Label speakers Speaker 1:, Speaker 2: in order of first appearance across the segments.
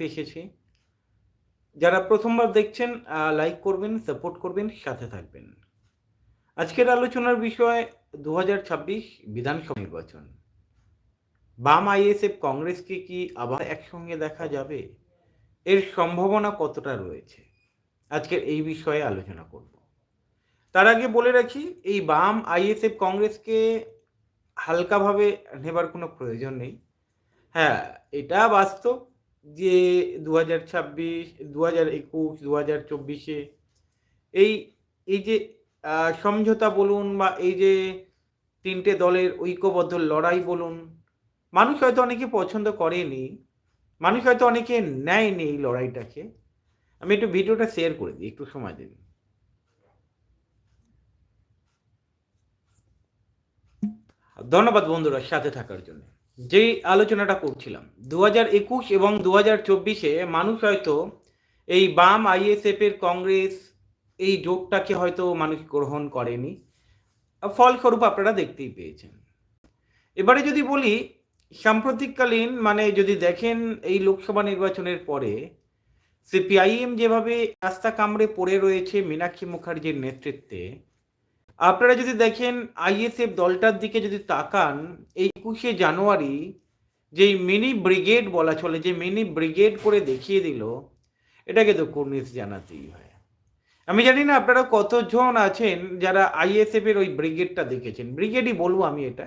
Speaker 1: লাইভে এসেছি। যারা প্রথমবার দেখছেন লাইক করবেন সাপোর্ট করবেন, সাথে থাকবেন। আজকের আলোচনার বিষয় দু হাজার ছাব্বিশ বিধানসভা নির্বাচন। বাম আইএসএফ কংগ্রেসকে কি আবার একসঙ্গে দেখা যাবে? এর সম্ভাবনা কতটা রয়েছে? আজকের এই বিষয়ে আলোচনা করব। তার আগে বলে রাখি, এই বাম আইএসএফ কংগ্রেসকে হালকাভাবে নেবার কোনো প্রয়োজন নেই। হ্যাঁ এটা বাস্তব। যে দু হাজার ছাব্বিশ দু হাজার একুশ দু হাজার চব্বিশে এই এই যে সমঝোতা বলুন বা এই যে তিনটে দলের ঐক্যবদ্ধ লড়াই বলুন, মানুষ হয়তো অনেকে পছন্দ করেনি, মানুষ হয়তো অনেকে নেয়নি এই লড়াইটাকে। আমি একটু ভিডিওটা শেয়ার করে দিই, একটু সময় দিন। ধন্যবাদ বন্ধুরা সাথে থাকার জন্য। যে আলোচনাটা করছিলাম দু হাজার একুশ এবং দু হাজার চব্বিশে মানুষ হয়তো এই বাম আইএসএফ এর কংগ্রেস এই জোটটাকে হয়তো মানুষ গ্রহণ করেনি। ফলস্বরূপ আপনারা দেখতেই পেয়েছেন। এবারে যদি বলি, সাম্প্রতিককালীন মানে যদি দেখেন এই লোকসভা নির্বাচনের পরে, সিপিআইএম যেভাবে রাস্তা কামড়ে পড়ে রয়েছে মীনাক্ষী মুখার্জির নেতৃত্বে আপনারা যদি দেখেন আইএসএফ দলটার দিকে যদি তাকান এই একুশে জানুয়ারি যেই মিনি ব্রিগেড বলা চলে, যে মিনি ব্রিগেড করে দেখিয়ে দিল, এটাকে তো কর্নিশ জানাতেই হয়। আমি জানি না আপনারা কতজন আছেন যারা আইএসএফ এর ওই ব্রিগেডটা দেখেছেন। ব্রিগেডই বলব আমি এটা,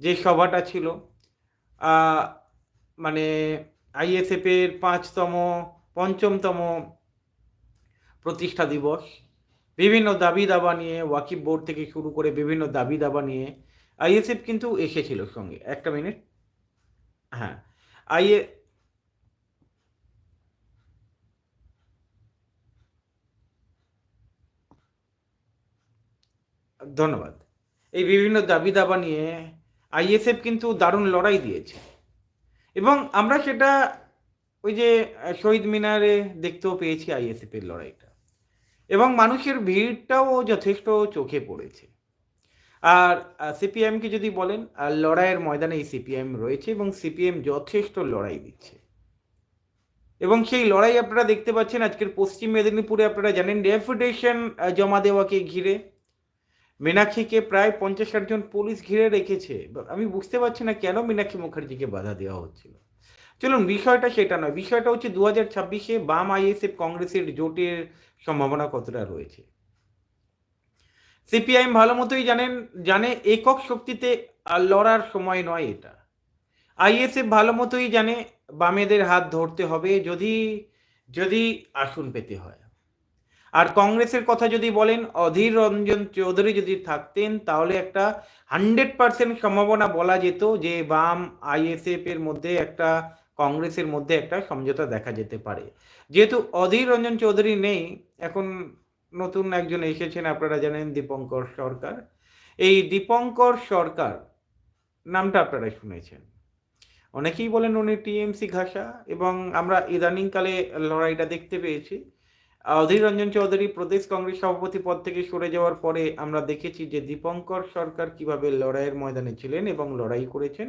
Speaker 1: যে সভাটা ছিল। মানে আইএসএফ এর পাঁচতম, পঞ্চমতম প্রতিষ্ঠা দিবস। বিভিন্ন দাবি দাবা নিয়ে, ওয়াকিব বোর্ড থেকে শুরু করে বিভিন্ন দাবি দাবা নিয়ে আইএসএফ কিন্তু এসেছিল সঙ্গে। একটা মিনিট। হ্যাঁ। আইএ ধন্যবাদ। এই বিভিন্ন দাবি দাবা নিয়ে আইএসএফ কিন্তু দারুণ লড়াই দিয়েছে। এবং আমরা সেটা ওই যে শহীদ মিনারে দেখতেও পেয়েছি আইএসএফ এর লড়াইটা। এবং মানুষের ভিড়টাও যথেষ্ট চোখে পড়েছে। আর সিপিএমকে যদি বলেন লড়াইয়ের ময়দানে এই সিপিএম রয়েছে এবং সিপিএম যথেষ্ট লড়াই দিচ্ছে। এবং সেই লড়াই আপনারা দেখতে পাচ্ছেন, আজকের পশ্চিম মেদিনীপুরে আপনারা জানেন ডেপুটেশন জমা দেওয়াকে ঘিরে। মীনাক্ষীকে প্রায় পঞ্চাশ ষাট জন পুলিশ ঘিরে রেখেছে। আমি বুঝতে পারছি না কেন মীনাক্ষী মুখার্জিকে বাধা দেওয়া হচ্ছিল। চলুন, বিষয়টা সেটা নয়। বিষয়টা হচ্ছে দু হাজার ছাব্বিশে বাম আইএসএফ কংগ্রেসের জোটের সম্ভাবনা কতটা রয়েছে? সিপিআইএম ভালো মতোই জানেন, জানে একক শক্তিতে লড়ার সময় নয় এটা। আইএসএফ ভালো মতোই জানে বামেদের হাত ধরতে হবে যদি যদি আসন পেতে হয়। আর কংগ্রেসের কথা যদি বলেন, অধীর রঞ্জন চৌধুরী যদি থাকতেন, তাহলে একটা হান্ড্রেড পার্সেন্ট সম্ভাবনা বলা যেত যে বাম আইএসএফ এর মধ্যে একটা কংগ্রেসের মধ্যে একটা সমঝোতা দেখা যেতে পারে। যেহেতু অধীর রঞ্জন চৌধুরী নেই, এখন নতুন একজন এসেছেন, আপনারা জানেন, দীপঙ্কর সরকার। এই দীপঙ্কর সরকার নামটা আপনারা শুনেছেন। অনেকেই বলেন উনি টিএমসি ঘাসা এবং আমরা ইদানিংকালে লড়াইটা দেখতে পেয়েছি। অধীর রঞ্জন চৌধুরী প্রদেশ কংগ্রেস সভাপতি পদ থেকে সরে যাওয়ার পরে আমরা দেখেছি যে দীপঙ্কর সরকার কীভাবে লড়াইয়ের ময়দানে ছিলেন এবং লড়াই করেছেন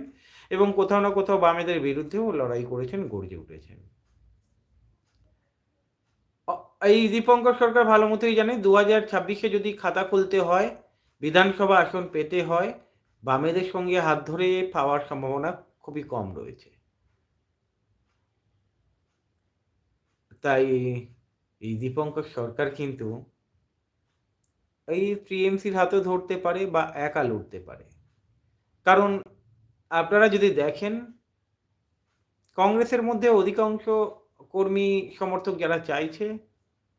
Speaker 1: এবং কোথাও না কোথাও বামেদের বিরুদ্ধেও লড়াই করেছেন, গর্জে উঠেছেন। এই দীপঙ্কর সরকার ভালো মতোই জানে দু হাজার ছাব্বিশে যদি খাতা খুলতে হয়, বিধানসভা আসন পেতে হয়, বামেদের সঙ্গে হাত ধরে পাওয়ার সম্ভাবনা খুবই কম রয়েছে। তাই এই দীপঙ্কর সরকার কিন্তু এই টিএমসির হাতেও ধরতে পারে বা একা লড়তে পারে। কারণ আপনারা যদি দেখেন, কংগ্রেসের মধ্যে অধিকাংশ কর্মী সমর্থক যারা চাইছে,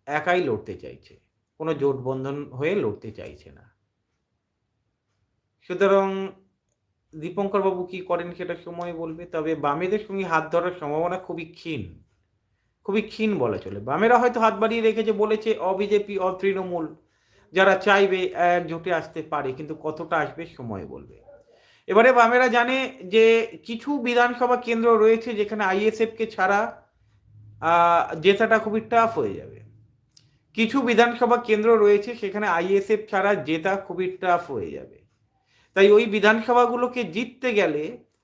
Speaker 1: একাই লড়তে চাইছে। কোনো জোটবন্ধন হয়ে লড়তে চাইছে না। সুতরাং দীপঙ্কর বাবু কি করেন সেটা সময় বলবে, তবে বামেদের সঙ্গে হাত ধরার সম্ভাবনা খুবই ক্ষীণ। খুবই ক্ষীণ বলা চলে। বামেরা হয়তো হাত বাড়িয়ে রেখেছে, বলেছে, অবিজেপি, অতৃণমূল, যারা চাইবে, এক জোটে আসতে পারে, কিন্তু কতটা আসবে সময় বলবে। এবারে বামেরা জানে যে কিছু বিধানসভা কেন্দ্র রয়েছে যেখানে আইএসএফকে ছাড়া জেতাটা খুবই টাফ হয়ে যাবে। কিছু বিধানসভা কেন্দ্র রয়েছে সেখানে আইএসএফ ছাড়া জেতা খুবই টাফ হয়ে যাবে। তাই ওই বিধানসভাগুলোকে জিততে গেলে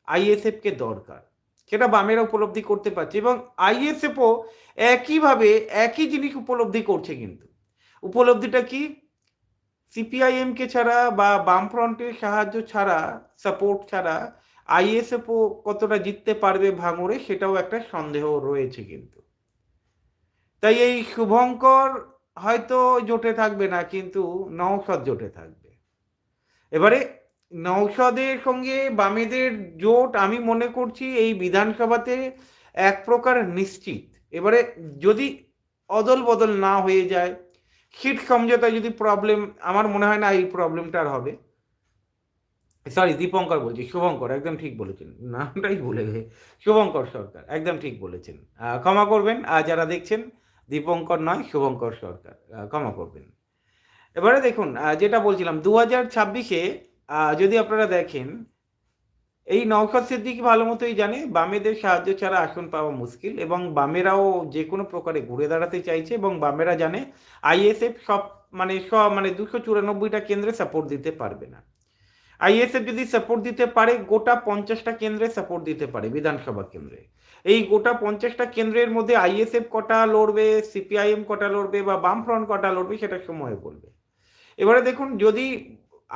Speaker 1: আইএসএফকে দরকার। সেটা বামেরা উপলব্ধি করতে পারছে এবং আইএসএফও একইভাবে একই জিনিস উপলব্ধি করছে কিন্তু। উপলব্ধিটা কি? সিপিআইএমকে ছাড়া বা বামফ্রন্টের সাহায্য ছাড়া সাপোর্ট ছাড়া আইএসএফও কতটা জিততে পারবে ভাঙড়ে সেটাও একটা সন্দেহ রয়েছে কিন্তু। তাই এই শুভঙ্কর হয়তো জোটে থাকবে না, কিন্তু নওশদ জোটে থাকবে। এবারে নওশদের সঙ্গে বামেদের জোট, আমি মনে করছি এই বিধানসভাতে এক প্রকার নিশ্চিত। এবারে যদি অদল বদল না হয়ে যায়, সিট সমঝোতা যদি প্রবলেম আমার মনে হয় না এই প্রবলেমটার হবে। সরি দীপঙ্কর বলছি, শুভঙ্কর, একদম ঠিক বলেছেন। নামটাই ভুলে গেছে। শুভঙ্কর সরকার, একদম ঠিক বলেছেন। ক্ষমা করবেন যারা দেখছেন, দীপঙ্কর নয়, শুভঙ্কর সরকার ক্ষমা করবেন। এবারে দেখুন যেটা বলছিলাম, দু হাজার ছাব্বিশে যদি আপনারা দেখেন, এই নওশাদ সিদ্দিক ভালো মতোই জানে, বামেদের সাহায্য ছাড়া আসন পাওয়া মুশকিল এবং বামেরাও যে কোনো প্রকারে ঘুরে দাঁড়াতে চাইছে এবং বামেরা জানে আইএসএফ সব মানে সব মানে দুশো চুরানব্বইটা কেন্দ্রে সাপোর্ট দিতে পারবে না। আইএসএফ যদি সাপোর্ট দিতে পারে, গোটা পঞ্চাশটা কেন্দ্রে সাপোর্ট দিতে পারে বিধানসভা কেন্দ্রে। এই গোটা পঞ্চাশটা কেন্দ্রের মধ্যে আইএসএফ কটা লড়বে, সিপিআইএম কটা লড়বে বা বামফ্রন্ট কটা লড়বে সেটা সময় বলবে। এবারে দেখুন, যদি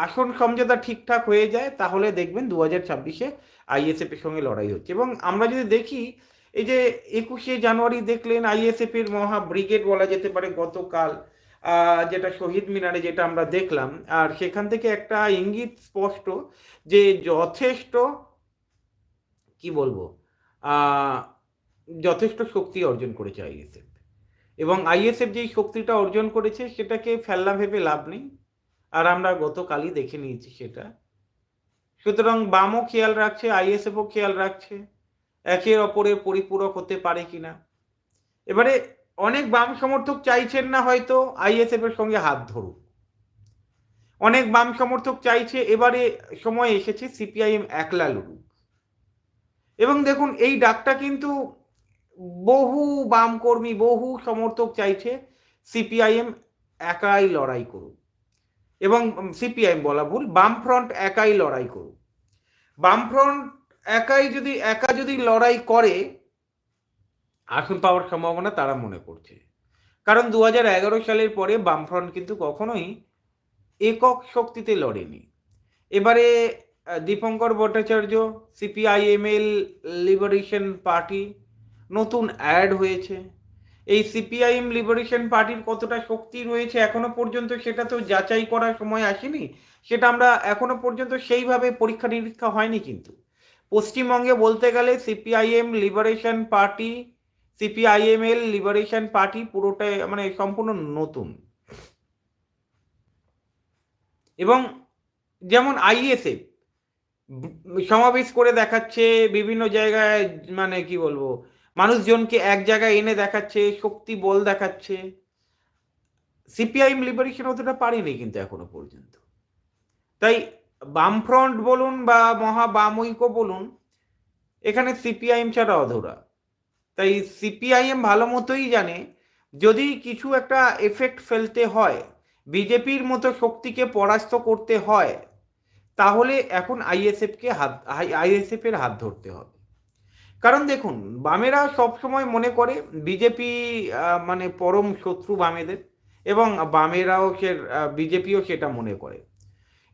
Speaker 1: আসন সমঝোতা ঠিকঠাক হয়ে যায়, তাহলে দেখবেন দু হাজার ছাব্বিশে আইএসএফ এর সঙ্গে লড়াই হচ্ছে। এবং আমরা যদি দেখি, এই যে একুশে জানুয়ারি দেখলেন আইএসএফ এর মহা ব্রিগেড বলা যেতে পারে গতকাল যেটা শহীদ মিনারে যেটা আমরা দেখলাম, আর সেখান থেকে একটা ইঙ্গিত স্পষ্ট যে যথেষ্ট, কি বলব যথেষ্ট শক্তি অর্জন করেছে আইএসএফ এবং আইএসএফ যেই শক্তিটা অর্জন করেছে, সেটাকে ফেললা ভেবে লাভ নেই। আর আমরা গতকালই দেখে নিয়েছি সেটা। সুতরাং বামও খেয়াল রাখছে, আইএসএফও খেয়াল রাখছে, একের অপরের পরিপূরক হতে পারে কিনা। এবারে অনেক বাম সমর্থক চাইছেন না হয়তো আইএসএফ এর সঙ্গে হাত ধরুক অনেক বাম সমর্থক চাইছে এবারে সময় এসেছে সিপিআইএম একলা লড়ুক। এবং দেখুন, এই ডাকটা কিন্তু বহু বাম কর্মী বহু সমর্থক চাইছে সিপিআইএম একাই লড়াই করুক। এবং সিপিআইএম বলা ভুল, বামফ্রন্ট একাই লড়াই করুক। বামফ্রন্ট একাই যদি, একা যদি লড়াই করে, আসন পাওয়ার সম্ভাবনা তারা মনে করছে। কারণ দু হাজার এগারো সালের পরে বামফ্রন্ট কিন্তু কখনোই একক শক্তিতে লড়েনি। এবারে Dipankar Bhattacharya CPIML liberation party নতুন অ্যাড হয়েছে। এই সিপিআইএম লিবারেশন পার্টির কতটা শক্তি রয়েছে এখনও পর্যন্ত সেটা তো যাচাই করার সময় আসেনি। সেটা আমরা এখনও পর্যন্ত সেইভাবে পরীক্ষা নিরীক্ষা হয়নি কিন্তু। পশ্চিমবঙ্গে বলতে গেলে CPIM liberation party CPIML liberation party পুরোটাই মানে সম্পূর্ণ নতুন। এবং যেমন আইএসএফ সমাবেশ করে দেখাচ্ছে বিভিন্ন জায়গায় মানে কি বলব মানুষজনকে এক জায়গায় এনে দেখাচ্ছে, শক্তি বল দেখাচ্ছে। সিপিআইএম লিবারেশন অতটা পারেনি কিন্তু এখনও পর্যন্ত। তাই বামফ্রন্ট বলুন বা মহা বামৈক্য বলুন, এখানে সিপিআইএম ছাড়া অধরা। তাই সিপিআইএম ভালো মতোই জানে, যদি কিছু একটা এফেক্ট ফেলতে হয়, বিজেপির মতো শক্তিকে পরাস্ত করতে হয়, তাহলে এখন আইএসএফকে হাত আইএসএফ এর হাত ধরতে হবে। কারণ দেখুন, বামেরা সব সময় মনে করে বিজেপি মানে পরম শত্রু বামেদের এবং বামেরাও সে বিজেপিও সেটা মনে করে।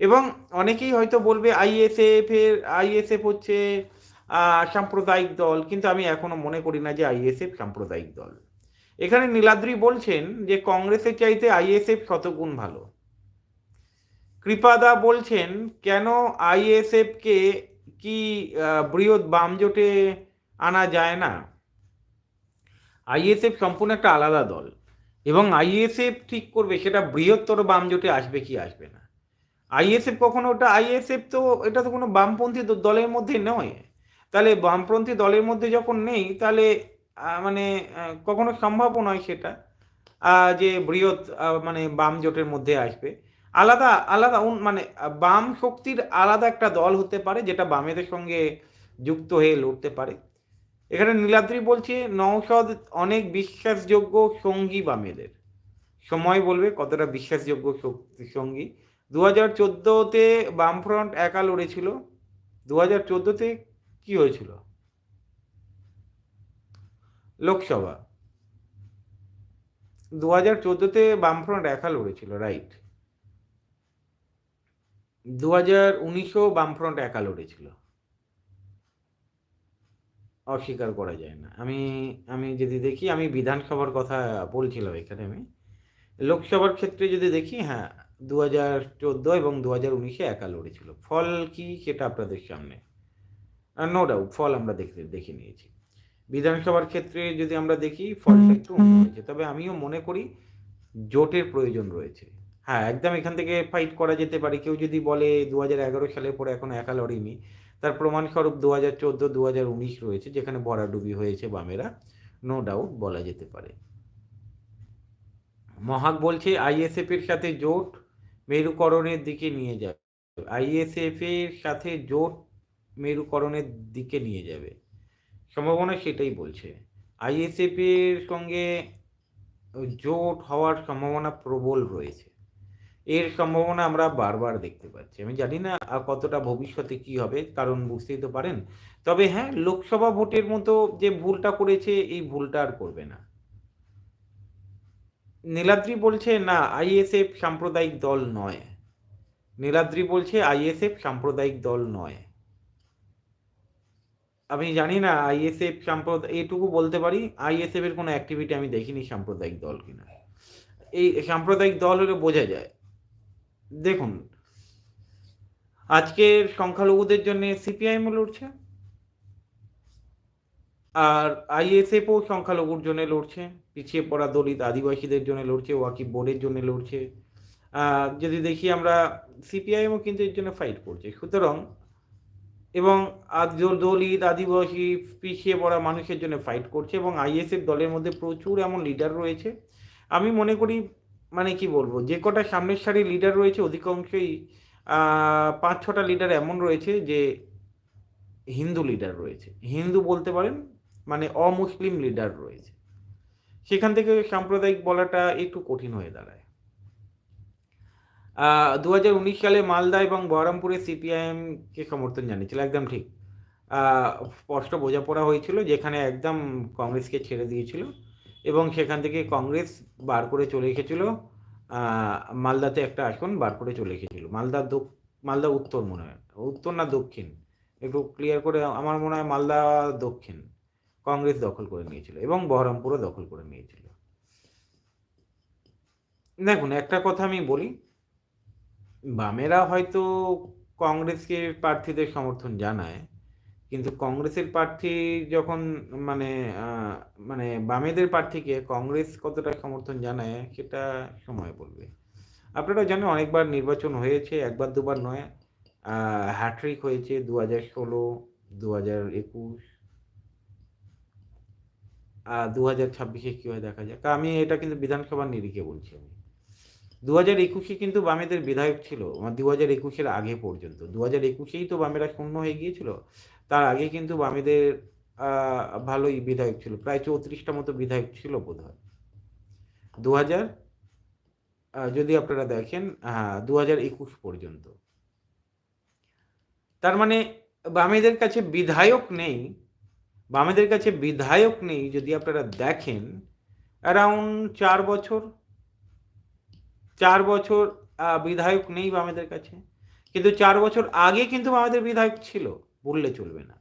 Speaker 1: এবং অনেকেই হয়তো বলবে আইএসএফ এর আইএসএফ হচ্ছে সাম্প্রদায়িক দল, কিন্তু আমি এখনও মনে করি না যে আইএসএফ সাম্প্রদায়িক দল। এখানে নীলাদ্রি বলছেন যে কংগ্রেসের চাইতে আইএসএফ শতগুণ ভালো। কৃপাদা বলছেন, কেন আইএসএফ কে কি বৃহৎ বাম জোটে আনা যায় না। আইএসএফ সম্পূর্ণ একটা আলাদা দল এবং আইএসএফ ঠিক করবে, সেটা বৃহত্তর বাম জোটে আসবে কি আসবে না। আইএসএফ কখনো ওটা, আইএসএফ তো, এটা তো কোনো বামপন্থী দলের মধ্যে নয়। তাহলে বামপন্থী দলের মধ্যে যখন নেই, তাহলে মানে কখনো সম্ভব নয় সেটা যে বৃহৎ মানে বাম জোটের মধ্যে আসবে। আলাদা আলাদা মানে বাম শক্তির আলাদা একটা দল হতে পারে, যেটা বামেদের সঙ্গে যুক্ত হয়ে লড়তে পারে। এখানে নীলাদ্রি বলছে নৌসদ অনেক বিশ্বাসযোগ্য সঙ্গী বামেদের সময় বলবে কতটা বিশ্বাসযোগ্য সঙ্গী। দু হাজার চোদ্দোতে বামফ্রন্ট একা লড়েছিল। দু হাজার চোদ্দোতে কি হয়েছিল? লোকসভা। দু হাজার চোদ্দোতে বামফ্রন্ট একা লড়েছিল, রাইট। দু হাজার উনিশেও বামফ্রন্ট একা লড়েছিল। অস্বীকার করা যায় না। আমি আমি যদি দেখি আমি বিধানসভার কথা বলছিলাম এখানে আমি। লোকসভার ক্ষেত্রে যদি দেখি হ্যাঁ দু হাজার চোদ্দ এবং দু হাজার উনিশে একা লড়েছিল। ফল কি সেটা আপনাদের সামনে? নো ডাউট ফল আমরা দেখতে দেখে নিয়েছি। বিধানসভার ক্ষেত্রে যদি আমরা দেখি ফলটা একটু হয়েছে। তবে আমিও মনে করি জোটের প্রয়োজন রয়েছে। হ্যাঁ একদম এখান থেকে ফাইট করা যেতে পারে। কেউ যদি বলে দু হাজার এগারো সালের পরে এখন একা লড়েনি তার প্রমাণস্বরূপ দু হাজার চোদ্দ দু হাজার উনিশ রয়েছে, যেখানে বরাডুবি হয়েছে বামেরা। নো ডাউট বলা যেতে পারে। মহাক বলছে আইএসএফ এর সাথে জোট মেরুকরণের দিকে নিয়ে যাবে। আইএসএফ এর সাথে জোট মেরুকরণের দিকে নিয়ে যাবে। সম্ভাবনা সেটাই বলছে। আইএসএফ এর সঙ্গে জোট হওয়ার সম্ভাবনা প্রবল রয়েছে। এর সম্ভাবনা আমরা বারবার দেখতে পাচ্ছি। আমি জানি না কতটা ভবিষ্যতে কি হবে, কারণ বুঝতেই তো পারেন। তবে হ্যাঁ লোকসভা ভোটের মতো যে ভুলটা করেছে, এই ভুলটা আর করবে না। নীলাদ্রি বলছে, না আইএসএফ সাম্প্রদায়িক দল নয়। নীলাদ্রি বলছে আইএসএফ সাম্প্রদায়িক দল নয়। আমি জানি না আইএসএফ সাম্প্রদায় এটুকু বলতে পারি আইএসএফ এর কোনো অ্যাক্টিভিটি আমি দেখিনি সাম্প্রদায়িক দল কিনা। এই সাম্প্রদায়িক দল হলে বোঝা যায়। দেখুন আজকের সংখ্যালঘুদের জন্য সিপিআইএম লড়ছে আর আইএসএফও সংখ্যালঘুর জন্য লড়ছে, পিছিয়ে পড়া দলিত আদিবাসীদের জন্য লড়ছে, ওয়াকিব বোর্ডের জন্য লড়ছে। যদি দেখি আমরা সিপিআইএমও কিন্তু এর জন্য ফাইট করছে। সুতরাং, এবং দলিত আদিবাসী পিছিয়ে পড়া মানুষের জন্য ফাইট করছে, এবং আইএসএফ দলের মধ্যে প্রচুর এমন লিডার রয়েছে। আমি মনে করি মানে কি বলব? যে কটা সামনের সারির লিডার রয়েছে, অধিকাংশই পাঁচ, ছটা লিডার এমন রয়েছে যে হিন্দু লিডার রয়েছে। হিন্দু বলতে পারেন মানে অমুসলিম লিডার রয়েছে। সেখান থেকে সাম্প্রদায়িক বলাটা একটু কঠিন হয়ে দাঁড়ায়। দু উনিশ সালে মালদা এবং বহরমপুরে সিপিআইএম কে সমর্থন জানিয়েছিল? একদম ঠিক। স্পষ্ট বোঝাপড়া হয়েছিল, যেখানে একদম কংগ্রেসকে ছেড়ে দিয়েছিল। এবং সেখান থেকে কংগ্রেস বার করে চলে এসেছিল মালদাতে একটা আসন বার করে চলে এসেছিল, মালদা মালদা উত্তর মনে হয়, উত্তর না দক্ষিণ? একটু ক্লিয়ার করে আমার মনে হয় মালদা দক্ষিণ, কংগ্রেস দখল করে নিয়েছিল এবং বহরমপুরও দখল করে নিয়েছিল। দেখুন, একটা কথা আমি বলি, বামেরা হয়তো কংগ্রেসকে প্রার্থীদের সমর্থন জানায় কিন্তু কংগ্রেসের প্রার্থী যখন মানে মানে বামেদের প্রার্থীকে কংগ্রেস কতটা সমর্থন জানায় সেটা সময় বলবে। আপনারা জানেন অনেকবার নির্বাচন হয়েছে, একবার দুবার নয়। হ্যাট্রিক হয়েছে দু হাজার ষোলো দু হাজার একুশ। দু হাজার ছাব্বিশে কী হয় দেখা যাক। আমি এটা কিন্তু বিধানসভার নিরিখে বলছি আমি। দু হাজার একুশে কিন্তু বামেদের বিধায়ক ছিল দু হাজার একুশের আগে পর্যন্ত। দু হাজার একুশেই তো বামেরা শূন্য হয়ে গিয়েছিল। তার আগে কিন্তু বামেদের ভালোই বিধায়ক ছিল। প্রায় চৌত্রিশটা মতো বিধায়ক ছিল বোধ হয় দু হাজার যদি আপনারা দেখেন হ্যাঁ দু হাজার একুশ পর্যন্ত। তার মানে বামেদের কাছে বিধায়ক নেই, বামেদের কাছে বিধায়ক নেই যদি আপনারা দেখেন অ্যারাউন্ড চার বছর চার বছর বিধায়ক নেই বামেদের কাছে। কিন্তু চার বছর আগে কিন্তু বামেদের বিধায়ক ছিল। বললে চলবে না।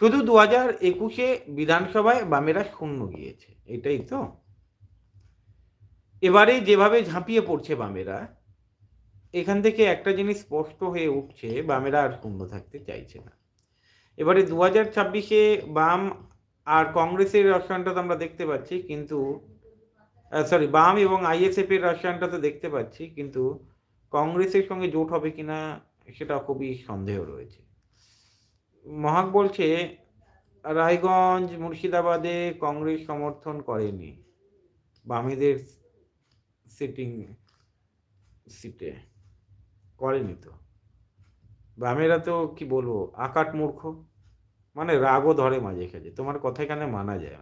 Speaker 1: শুধু দু হাজার একুশে বিধানসভায় বামেরা শূন্য গিয়েছে, এটাই তো। এবারে যেভাবে ঝাঁপিয়ে পড়ছে বামেরা, এখান থেকে একটা জিনিস স্পষ্ট হয়ে উঠছে, বামেরা আর শূন্য থাকতে চাইছে না। এবারে দু হাজার ছাব্বিশে বাম আর কংগ্রেসের রসায়নটা তো আমরা দেখতে পাচ্ছি, কিন্তু সরি বাম এবং আইএসএফ এর রসায়নটা তো দেখতে পাচ্ছি, কিন্তু কংগ্রেসের সঙ্গে জোট হবে কিনা সেটা খুবই সন্দেহ রয়েছে। মহাক বলছে, রায়গঞ্জ মুর্শিদাবাদে কংগ্রেস সমর্থন করেনি বামেদের সিটিং সিটে করেনি তো। বামেরা তো কি বলব, আকাট মূর্খ। মানে রাগও ধরে মাঝে খাজে তোমার কথা এখানে মানা যায়।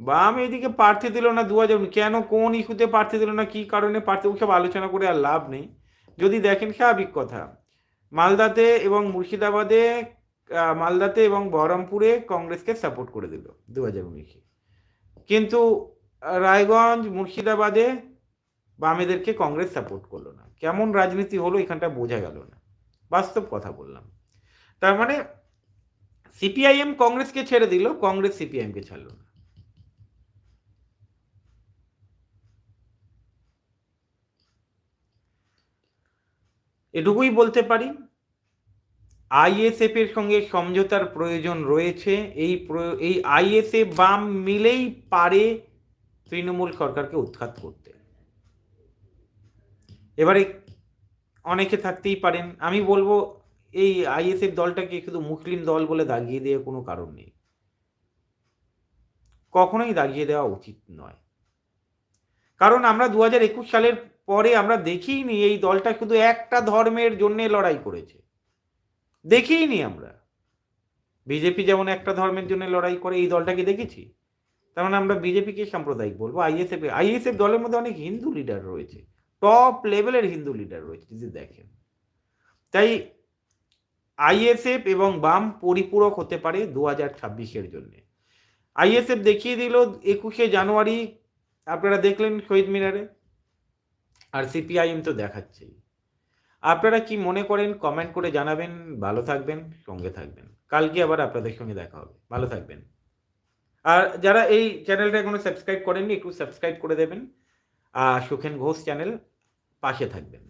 Speaker 1: বাম এদিকে প্রার্থী দিল না দু হাজার, কেন কোন ইস্যুতে প্রার্থী দিল না, কি কারণে প্রার্থী সব আলোচনা করে আর লাভ নেই। যদি দেখেন স্বাভাবিক কথা। মালদাতে এবং মুর্শিদাবাদে মালদাতে এবং বহরমপুরে কংগ্রেসকে সাপোর্ট করে দিল দু হাজার উনিশে। কিন্তু রায়গঞ্জ, মুর্শিদাবাদে বামেদেরকে কংগ্রেস সাপোর্ট করল না। কেমন রাজনীতি হলো এখানটা বোঝা গেল না। বাস্তব কথা বললাম। তার মানে সিপিআইএম কংগ্রেসকে ছেড়ে দিল, কংগ্রেস সিপিআইএমকে ছাড়লো না। এটুকুই বলতে পারি। আইএসএফ এর সঙ্গে সমঝোতার প্রয়োজন রয়েছে। এই এই আইএসএফ বাম মিলেই পারে তৃণমূল সরকারকে উৎখাত করতে। এবারে অনেকে থাকতেই পারেন। আমি বলব, এই আইএসএফ দলটাকে শুধু মুসলিম দল বলে দাগিয়ে দেওয়ার কোনো কারণ নেই। কখনোই দাগিয়ে দেওয়া উচিত নয়। কারণ আমরা দু হাজার একুশ সালের পরে আমরা দেখিনি এই দলটা শুধু একটা ধর্মের জন্য লড়াই করেছে। দেখিনি আমরা। বিজেপি যেমন একটা ধর্মের জন্য লড়াই করে এই দলটাকে দেখেছি, তার মানে আমরা বিজেপিকে সাম্প্রদায়িক বলব, আইএসএফ আইএসএফ দলের মধ্যে অনেক হিন্দু লিডার রয়েছে টপ লেভেলের হিন্দু লিডার রয়েছে, যদি দেখেন। তাই আইএসএফ এবং বাম পরিপূরক হতে পারে দু হাজার ছাব্বিশের জন্য। আইএসএফ দেখিয়ে দিল একুশে জানুয়ারি, আপনারা দেখলেন শহীদ মিনারে আর সিপিআইএম তো দেখাচ্ছেই। আপনারা কি মনে করেন কমেন্ট করে জানাবেন। ভালো থাকবেন, সঙ্গে থাকবেন। কালকে আবার আপনাদের সঙ্গে দেখা হবে। ভালো থাকবেন। আর যারা এই চ্যানেলটা এখনও সাবস্ক্রাইব করেননি, একটু সাবস্ক্রাইব করে দেবেন। আর সুখেন ঘোষ চ্যানেল পাশে থাকবেন।